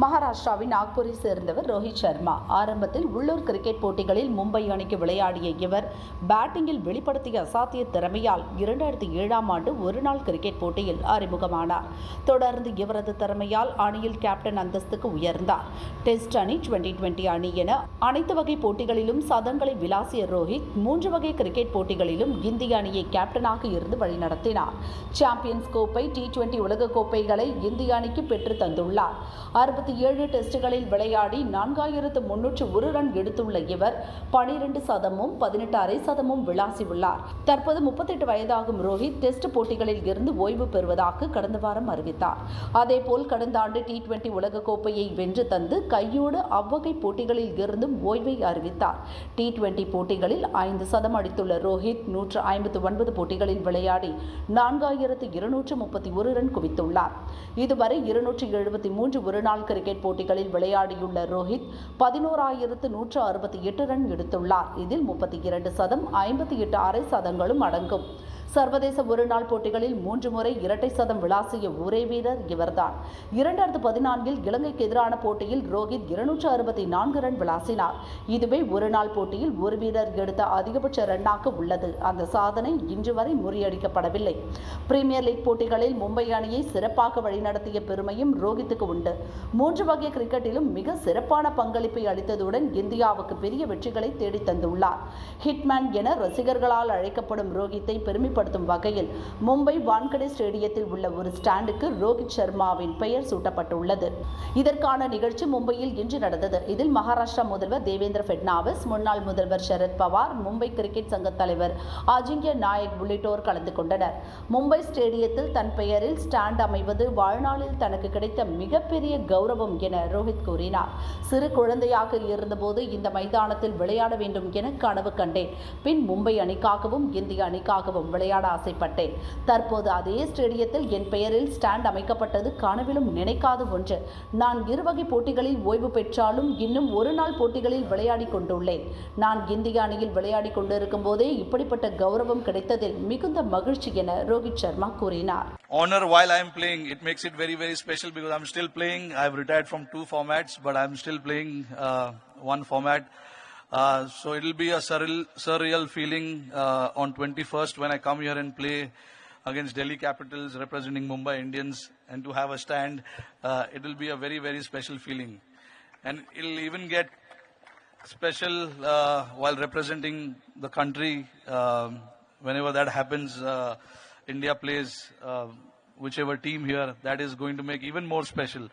மகாராஷ்டிராவின் நாக்பூரை சேர்ந்தவர் ரோஹித் சர்மா. ஆரம்பத்தில் உள்ளூர் கிரிக்கெட் போட்டிகளில் மும்பை அணிக்கு விளையாடிய இவர் பேட்டிங்கில் வெளிப்படுத்திய அசாத்திய திறமையால் இரண்டாயிரத்தி ஏழாம் ஆண்டு ஒருநாள் கிரிக்கெட் போட்டியில் அறிமுகமானார். தொடர்ந்து இவரது திறமையால் அணியில் கேப்டன் அந்தஸ்துக்கு உயர்ந்தார். டெஸ்ட் அணி டுவெண்டி டுவெண்டி அணி என அனைத்து வகை போட்டிகளிலும் சதங்களை விளாசிய ரோஹித் மூன்று வகை கிரிக்கெட் போட்டிகளிலும் இந்திய அணியை கேப்டனாக இருந்து வழிநடத்தினார். சாம்பியன்ஸ் கோப்பை டி டுவெண்டி உலகக்கோப்பைகளை இந்திய அணிக்கு பெற்று தந்துள்ளார். அறுபத்தி ஐம்பத்தி ஏழு டெஸ்டுகளில் விளையாடி நான்காயிரத்து முன்னூற்று ஒரு ரன் எடுத்துள்ள இவர் பனிரெண்டு சதமும் பதினெட்டு அரை சதமும் விளாசியுள்ளார். தற்போது முப்பத்தெட்டு வயதாகும் ரோஹித் டெஸ்ட் போட்டிகளில் இருந்து ஓய்வு பெறுவதாக கடந்த வாரம் அறிவித்தார். அதேபோல் கடந்த ஆண்டு டி டுவெண்டி உலகக்கோப்பையை வென்று தந்து கையோடு அவ்வகை போட்டிகளில் இருந்தும் ஓய்வை அறிவித்தார். டி டுவெண்டி போட்டிகளில் ஐந்து சதம் அடித்துள்ள ரோஹித் நூற்று ஐம்பத்து ஒன்பது போட்டிகளில் விளையாடி நான்காயிரத்து இருநூற்று முப்பத்தி ஒரு ரன் குவித்துள்ளார். இதுவரை இருநூற்று எழுபத்தி மூன்று ஒருநாள் கிரிக்கெட் போட்டிகளில் விளையாடியுள்ள ரோஹித் பதினோராயிரத்து நூற்று அறுபத்தி எட்டு ரன் எடுத்துள்ளார். இதில் முப்பத்தி இரண்டு சதம் ஐம்பத்தி எட்டு அரை சதங்களும் அடங்கும். சர்வதேச ஒருநாள் போட்டிகளில் மூன்று முறை இரட்டை சதம் விளாசிய ஒரே வீரர் இவர்தான். இரண்டாயிரத்து பதினான்கில் இலங்கைக்கு எதிரான போட்டியில் ரோஹித் இருநூற்று அறுபத்தி நான்கு ரன் விளாசினார். இதுவே ஒருநாள் போட்டியில் ஒரு வீரர் எடுத்த அதிகபட்ச ரன்னாக உள்ளது. அந்த சாதனை இன்று வரை முறியடிக்கப்படவில்லை. பிரீமியர் லீக் போட்டிகளில் மும்பை அணியை சிறப்பாக வழிநடத்திய பெருமையும் ரோஹித்துக்கு உண்டு. மூன்று வகை கிரிக்கெட்டிலும் மிக சிறப்பான பங்களிப்பை அளித்ததுடன் இந்தியாவுக்கு பெரிய வெற்றிகளை தேடித் தந்துள்ளார் ஹிட்மேன் என ரசிகர்களால் அழைக்கப்படும் ரோஹித்தை பெருமைப்படுத்த பெருமைப்படுத்தும் வகையில் மும்பை வான்கடே ஸ்டேடியத்தில் உள்ள ஒரு ஸ்டாண்டுக்கு ரோஹித் சர்மாவின் பெயர் சூட்டப்பட்டுள்ளது. இதற்கான நிகழ்ச்சி மும்பையில் இன்று நடந்தது. இதில் மகாராஷ்டிரா முதல்வர் தேவேந்திர பட்னாவிஸ் முன்னாள் முதல்வர் சரத் பவார் மும்பை கிரிக்கெட் சங்க தலைவர் அஜிங்கிய நாயக் உள்ளிட்டோர் கலந்து கொண்டனர். மும்பை ஸ்டேடியத்தில் தன் பெயரில் ஸ்டாண்ட் அமைவது வாழ்நாளில் தனக்கு கிடைத்த மிகப்பெரிய கௌரவம் என ரோஹித் கூறினார். சிறு குழந்தையாக இருந்தபோது இந்த மைதானத்தில் விளையாட வேண்டும் என கனவு கண்டேன். பின் மும்பை அணிக்காகவும் இந்திய அணிக்காகவும் விளையாட ஆசைப்பட்டேன் தற்போது அதே ஸ்டேடியத்தில் என் பெயரில் ஸ்டாண்ட் அமைக்கப்பட்டது கனவிலும் நினைக்காத ஒன்று நான் இருவகை போட்டிகளில் ஓய்வு பெற்றாலும் இன்னும் ஒரு நாள் போட்டிகளில் விளையாடி கொண்டுள்ளேன் நான் இந்திய அணியில் விளையாடி கொண்டிருக்கும் போதே இப்படிப்பட்ட கௌரவம் கிடைத்ததில் மிகுந்த மகிழ்ச்சி என ரோஹித் சர்மா கூறினார் Honor while I'm playing, it makes it very, very special because I'm still playing. I've retired from two formats, but I'm still playing uh, one format. Uh, so it'll be a surreal, surreal feeling uh, on 21st when I come here and play against Delhi Capitals representing Mumbai Indians and to have a stand. Uh, it will be a very, very special feeling. And it'll even get special uh, while representing the country. Um, whenever that happens, uh, India plays uh, whichever team here. That is going to make even more special.